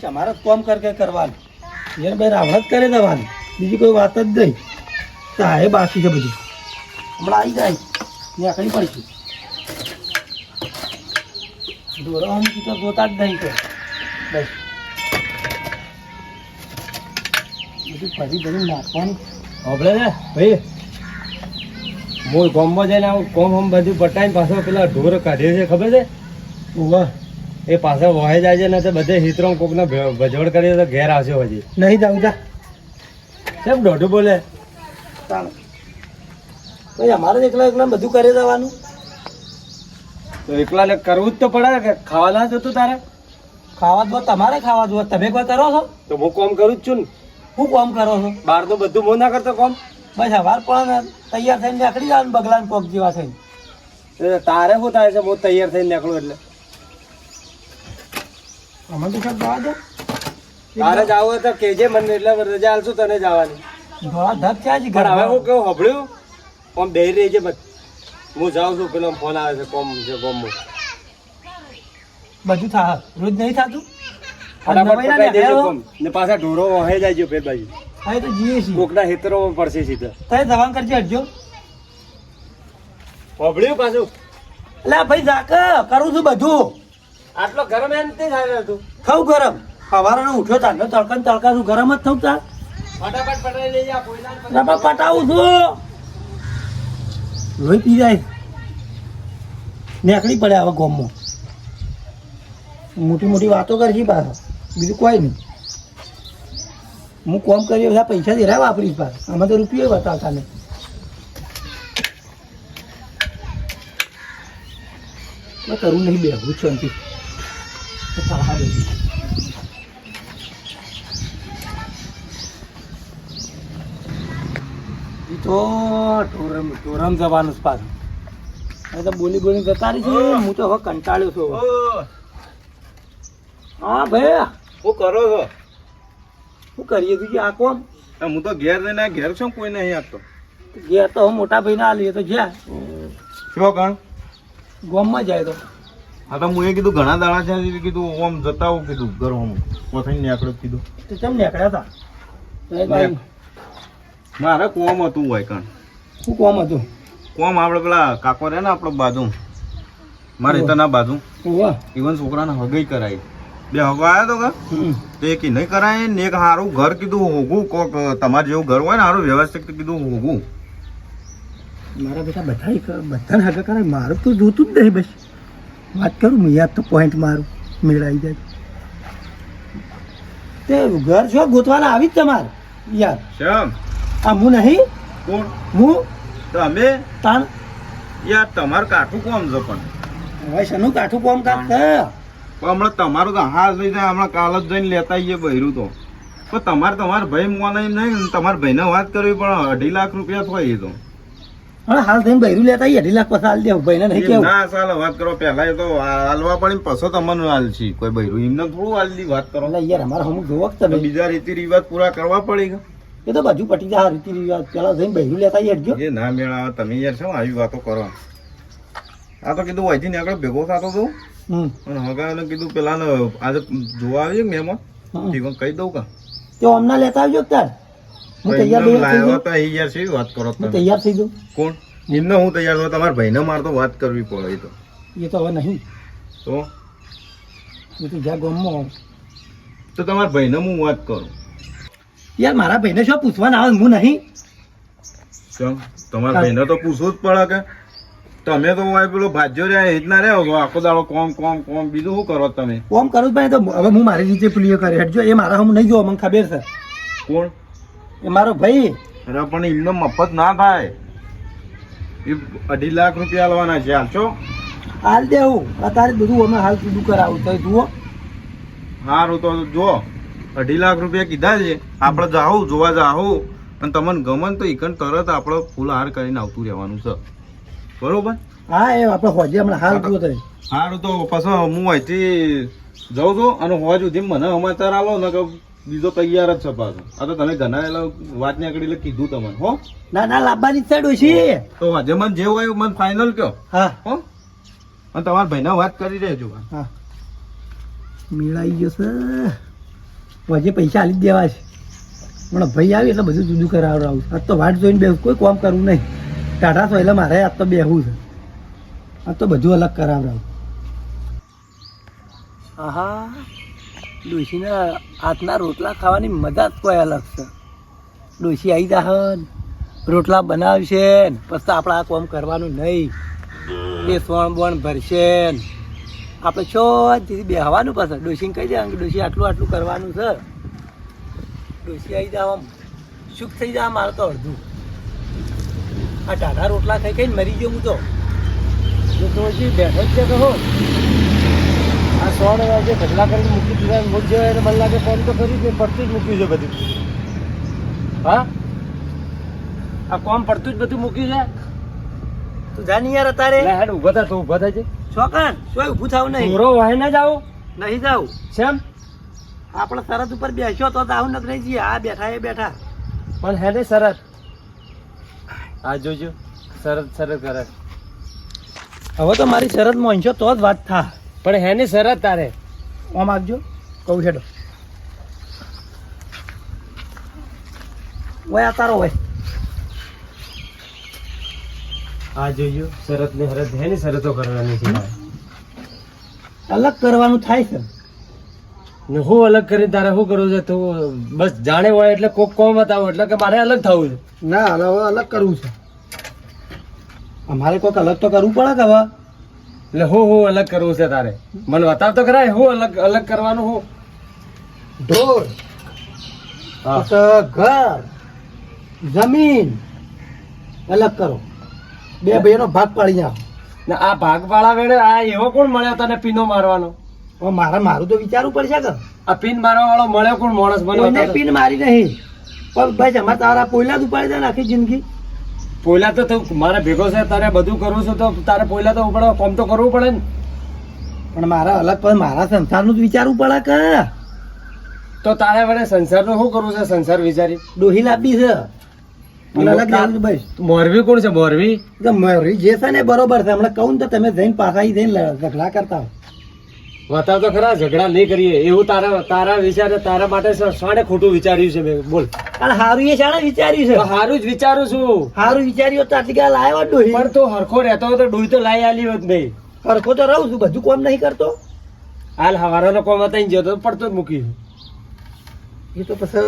બસ અમારે કોમ કર કે કરવાનું. યાર ભાઈ રાવત કરે દેવાનું. બીજી કોઈ વાત જ નહીં. તારે બાકી છે બધું. હમણાં આવી જાય. નીકળી પડીશું. દોરવાનું તો જોતા જ નહીં કે બસ. બધું ફરી બધું નાખવાનું. હોભળે ને? ભાઈ હું ગામમાં જઈને આવું કોમ હમ બધું પટાઈને પાછો પેલા ઢોર કાઢે છે ખબર છે? ઉવા. એ પાછા વહે જાય છે ને તે બધે હિત્રો કોકને ભજવડ કરી તો ઘેર આવશે હજી નહીં જાઉં જા. કેમ દોઢું બોલે? ભાઈ અમારે જ એકલા એકલા બધું કરી દેવાનું. તો એકલાને કરવું જ તો પડે કે ખાવા ના જતું તારે? ખાવા દો તમારે ખાવા દો તમે કોઈ કરો છો? તો હું કોમ કરું જ છું ને. હું કોમ કરો છો? બહાર તો બધું હું ના કરતો કોમ? બસ હવાર પણ તૈયાર થઈને નીકળી જવાનું બગલાન પોક જેવા થઈને. તારે શું થાય છે હું તૈયાર થઈને નીકળું એટલે? અમે તો સાહેબ જવા દો. તારે જવું હોય તો કેજે મને એટલે રજા આલશું તને જવાની. ધોળા ધપ ક્યાં છે પણ હવે હું કેવું હબળ્યું કોમ બેહી રહી છે હું જાઉં છું પેલો ફોન આવે છે કોમ છે કોમ બધું થા રોજ નહીં થતું? ના પાછા ઢોરો વહે જાય છે બે બાજુ. હવે તો જીએ છીએ. કોકના હેતરો પડશે સીધા. તમે દવાન કરજે હટજો. હભળ્યું પાછું? એટલે ભાઈ જાક કરું છું બધું. આટલો ગરમ એમ નથી થાય તું ખાવ ગરમ. સવારનો ઉઠ્યો તારનો તડકા ને તડકા તું ગરમ જ થયું તાર. ફટાફટ પટાઈ લઈ જા કોઈના ને પટાવું છું. લોહી પી જાય. નેકડી પડે આવા ગોમમાં. મોટી મોટી વાતો કરશી પાછા. બીજું કોઈ નહીં. હું કોમ કરી બધા પૈસા દેરા વાપરીશ પાછો. આમાં તો રૂપિયો બતાવતા નહીં. કરવું નહીં બેહું શાંતિ. તો ટોરમ ટોરમ જવાનું છે પાછું. હવે તો બોલી બોલી જતા રહી છે. હું તો હવે કંટાળ્યો છું. હા ભાઈ શું કરો છો? શું કરીએ તું આ કોમ હું તો ઘેર જઈને ઘેર છું કોઈ નહીં આપતો? ઘેર તો મોટા ભાઈ ના લઈએ તો જ્યાં. શું કણ? ગોમમાં જાય તો. હા તો હું એ કીધું ઘણા દાડા છે કીધું ઓમ જતા આવું કીધું ઘર ઓમ નીકળ્યો કીધું. તો કેમ નીકળ્યા હતા મારે કોમ હતું હોય કણ. શું કોમ હતું? કોમ આપણે પેલા કાકો રહે ને આપણે બાજુ. મારે તના બાજુ. ઓવા ઇવન છોકરાને હગઈ કરાવી બે હગો આવ્યો તો કે. તો નહીં કરાય. ને એક સારું ઘર કીધું હોગું કોક તમારે જેવું ઘર હોય ને સારું વ્યવસ્થિત કીધું હોગું. મારા બેટા બધા બધા હગા કરાય. મારું તો જોતું જ નહીં બસ. વાત કરું મેં યાદ તો પોઈન્ટ મારું મેળાઈ જાય. તે ઘર છો ગોતવાના આવી જ તમારે યાર. શમ? આ હું નહીં કોણ? હું તમે? તાન. યાર તમારે કાઠું કોમ છે પણ. હવે શેનું કાઠું કોમ કાઢ પણ હમણાં તમારું તો હાલ લઈ જાય હમણાં કાલ જ જઈને લેતા આવીએ બહેરું તો. પણ તમારે તમારા ભાઈ મોને એમ નહીં ને તમારા ભાઈને વાત કરવી પણ અઢી લાખ રૂપિયા થાય એ તો. હવે હાલ થઈને બૈરું લેતા અઢી લાખ પછી હાલ દેવું ભાઈને નહીં કેવું. ના ચાલે વાત કરો પહેલા એ તો હાલવા પણ પછો તમને હાલ છે. કોઈ બહેરું એમને થોડું હાલની વાત કરો. એટલે યાર અમારે અમુક જોવો તમે? બીજા રીતિ રિવાજ પૂરા કરવા પડે કે? એ તો બધું પટી જાય રીતિ રિવાજ પેલા બૈરું લેતા એ ના મેળા તમે યાર શું આવી વાતો કરો? આ તો કીધું અહીંથી આગળ ભેગો થતો હતો અને હગાને કીધું પેલાને આજે જોવા આવીએ મહેમાન? હમ. કહી દઉં કે. તે અમના લેતા આવજો તાર હું તૈયાર વાત કરો તમે. તૈયાર થઈ જાઉં કોણ? એમને હું તૈયાર છું તમારા ભાઈને મારે તો વાત કરવી પડે તો. એ તો હવે નહીં. તો? એ તો જ્યાં ગામમાં તો તમારા ભાઈને હું વાત કરું. યાર મારા ભાઈને શું પૂછવાના આવે? હું નહીં. કેમ તમારા ભાઈને તો પૂછવું જ પડે કે તમે તો હોય પેલો ભાજ્યો રહ્યા એ રીતના રહ્યો આખો દાડો કોમ કોમ કોમ બીજું શું કરો તમે? કોમ કરું જ ભાઈ તો હવે હું મારી રીતે પ્રિય કરે હટજો એ મારા હું નહીં જોવા મને ખબર છે. કોણ? એ મારો ભાઈ. અરે પણ એમને મફત ના થાય. એ અઢી લાખ રૂપિયા લેવાના છે હાલશો હાલ દેવું અત્યારે બધું અમે હાલ સીધું કરાવું. તો જુઓ. સારું તો જો અઢી લાખ રૂપિયા કીધા છે. આપણે જાવું જોવા જાવું અને તમને ગમન તો ઈકન તરત આપણે ફૂલ હાર કરીને આવતું રહેવાનું છે. બરોબર? હા એ આપણે હોજે હમણાં. હાલ જુઓ તમે. સારું તો પછી હું અહીંથી જાઉં છું અને હોજ સુધી મને સમાચાર આવો ને કે બીજો તૈયાર જ છે પાછો. આ તો તમે ઘણા એટલે વાત નીકળી એટલે કીધું તમને હો. ના ના લાવવાની સાઈડ ઓછી તો આજે મને જે હોય મને ફાઇનલ કયો. હા. હો. અને તમારા ભાઈને વાત કરી રહેજો. હા. મેળાઈ ગયો છે. પછી પૈસા આલી જ દેવા છે. પણ ભાઈ આવી એટલે બધું જુદું કરાવડાવું. આજ તો વાટ જોઈને બેહું કોઈ કામ કરવું નહીં. ટાટા છો એટલે મારે આજ તો બેહવું છે. આજ તો બધું અલગ કરાવડાવું. આહા. ડોશીના હાથના રોટલા ખાવાની મજા જ કોઈ અલગ છે. ડોશી આવી જાહન રોટલા બનાવશે ને, પછી આપણે આ કોમ કરવાનું નહીં. એ સોણ બોણ ભરશે ને. આપણે શાંતિથી બેહવાનું પાછળ ડોશીને કહી દેવાનું કે ડોશી આટલું આટલું કરવાનું છે. ડોશી આવી જાવ આમ. સુખ થઈ જાય મારે તો અડધું. આ ટાઢા રોટલા ખાઈ ખાઈને મરી ગયો હું તો. બેઠો જ છે કહો આ સોળ વાગે ઢગલા કરીને મૂકી દીધા મૂક જાય એટલે મને લાગે ફોન તો કરી જ પડતું જ મૂક્યું છે બધું. હા? આ કોમ પડતું જ બધું મૂક્યું છે? તું જાની યાર અત્યારે? લે હેડ ઊભા થા તું ઊભા થાય છે છોકન શું ઊભું થવું નહીં? પૂરો વહે ના જાવ નહીં જાવ શેમ? આપણે સરહદ ઉપર બેસ્યો તો આવું નથી જઈએ આ બેઠા એ બેઠા. પણ હે ને સરહદ? આ જોજો. સરહદ સરહદ કરે હવે તો મારી શરત મોનશો તો જ વાત થા. પણ હેની શરત તારે. આમ આપજો. કહું છે વય આ તારો હોય આ જોજો શરત ને હરત હેની શરતો કરવાની છે. અલગ કરવાનું થાય છે. ને હું અલગ કરી તારે શું કરવું છે? તું બસ જાણે હોય એટલે કોક કોમ બતાવો એટલે કે મારે અલગ થવું છે. ના હવે અલગ કરવું છે. અમારે કોઈક અલગ તો કરવું પડે કે હવે? એટલે હું હું અલગ કરવું છે તારે? મને બતાવ તો ખરા હું અલગ અલગ કરવાનું હું? ઢોર ઘર જમીન અલગ કરો. બે ભાઈનો ભાગ પાડી જાઓ ને આ ભાગ પાડા વેળે આ એવો કોણ મળ્યો તને પીનો મારવાનો? મારે મારું તો વિચારવું પડશે કે. આ પીન મારવા વાળો મળ્યો કોણ? માણસ મને પીન મારી નહીં. પણ ભાઈ જમા તારા પોઈલા જ ઉપાડી દે આખી જિંદગી. પોયલા તો તું મારે ભેગો છે તારે બધું કરવું છે તો તારે પોયલા તો ઉપડે કોમ તો કરવું પડે ને. પણ મારા અલગ પણ મારા સંસારનું જ વિચારવું પડે કે? તો તારે વડે સંસારનું શું કરવું છે? સંસાર વિચારી. ડોહી લાંબી છે. મોરવી કોણ છે? મોરબી? તો મારી જે છે ને બરોબર છે. હમણાં કહું ને તો તમે જઈને પાછા જઈને ઝઘડા કરતા હો બતાવ તો ખરા ઝઘડા નહીં કરીએ. એવું તારા તારા વિચારે તારા માટે શાણે ખોટું વિચાર્યું છે મેં. બોલ. અને હારું એ શાણે વિચાર્યું છે. સારું જ વિચારું છું. હારું વિચાર્યું તો આટલી ગાલ આવ્યો ડોહી. પણ તો હરખો રહેતો તો ડોઈ તો લાઈ આલી હોત નહીં. હરખો તો રહું છું બધું કોમ નહીં કરતો. હાલ હવારાનો કોમ હતા ગયો તો પડતો જ મૂકી. એ તો પછી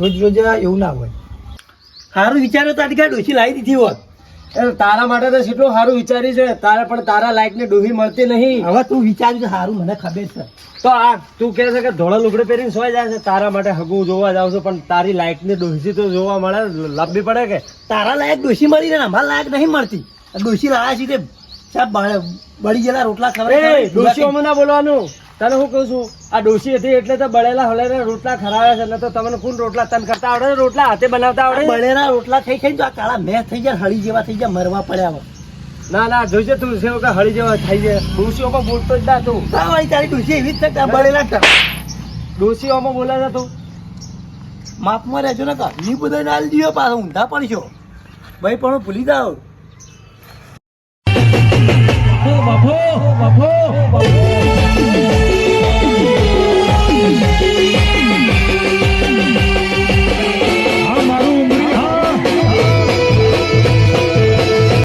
રોજ રોજ એવું ના હોય. હારું વિચાર્યું તો આટલી ગાલ ડોસી લાવી દીધી હોત. તારા માટે તો કેટલું સારું વિચાર્યું છે તારે પણ તારા લાયક ને ડોહી મળતી નહીં. હવે તું વિચાર્યું છે સારું મને ખબર છે. તો આ તું કહે છે કે ધોળા લુગડે પહેરીને સોય જાય છે? તારા માટે હગું જોવા જાવ છું પણ તારી લાયકની ડોસી તો જોવા મળે. લાંબી પડે કે? તારા લાયક ડોસી મળી ને અમારા લાયક નહીં મળતી. ડોસી લાયા છે તે સાહેબ બળી ગયેલા રોટલા ખબર ખવડાવે ડોશીઓમાં ના બોલવાનું. તને હું કહું છું આ ડોસી હતી એટલે તો બળેલા હળેલા રોટલા ખરાવ્યા છે ને તો તમને કોણ રોટલા તને કરતા આવડે? રોટલા? હાથે બનાવતા આવડે બળેલા રોટલા થઈ ખાઈ તો આ કાળા મેં થઈ જાય હળી જેવા થઈ જાય મરવા પડ્યા ના ના જોઈશે તું સેવ કે હળી જેવા થઈ જાય ડોશીઓમાં બોલતો જ ના તું. આ વાળી તારી ડોસી એવી જ છે બળેલા કર ડોશીઓમાં બોલે છે તું. માપમાં રહેજો ને કા. ની બધા નાલ દીયો પાછો ઊંધા પડશો. ભાઈ પણ ભૂલી જાઓ બાપુ બાપુ બાપુ બાપુ